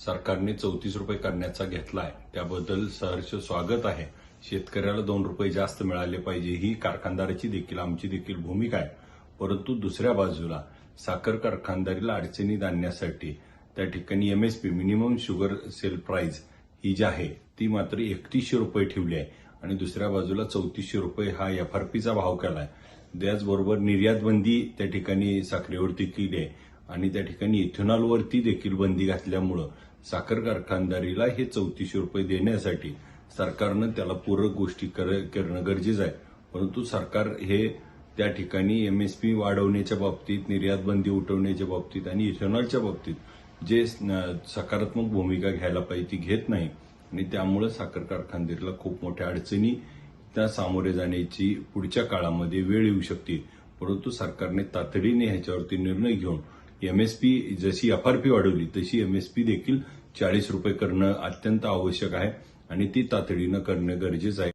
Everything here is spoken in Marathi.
सरकारने चौतीस रुपये करण्याचा घेतलाय. त्याबद्दल सहर्ष स्वागत आहे. शेतकऱ्याला दोन रुपये जास्त मिळाले पाहिजे ही कारखानदाराची देखील आमची देखील भूमिका आहे. परंतु दुसऱ्या बाजूला साखर कारखानदारीला अडचणीत आणण्यासाठी त्या ठिकाणी MSP minimum sugar sale price ही जी आहे ती मात्र एकतीसशे रुपये ठेवली आहे. आणि दुसऱ्या बाजूला चौतीसशे रुपये हा एफ आर पीचा भाव केला आहे त्याचबरोबर निर्यात बंदी त्या ठिकाणी साखरेवरती केली आहे. आणि त्या ठिकाणी इथेनॉलवरती देखील बंदी घातल्यामुळं साखर कारखानदारीला हे चौतीसशे रुपये देण्यासाठी सरकारनं त्याला पूरक गोष्टी कर- करणं गरजेचं आहे. परंतु सरकार हे त्या ठिकाणी एम एस पी वाढवण्याच्या बाबतीत निर्यात बंदी उठवण्याच्या बाबतीत आणि इथेनॉलच्या बाबतीत जे सकारात्मक भूमिका घ्यायला पाहिजे ती घेत नाही. आणि त्यामुळं साखर कारखानदारीला खूप मोठ्या अडचणी त्या सामोरे जाण्याची पुढच्या काळामध्ये वेळ येऊ शकते. परंतु सरकारने तातडीने ह्याच्यावरती निर्णय घेऊन एमएसपी जशी एफआरपी वाढवली तशी एमएसपी देखील चाळीस रुपये करणं अत्यंत आवश्यक आहे आणि ती तातडीनं करणं गरजेचं आहे.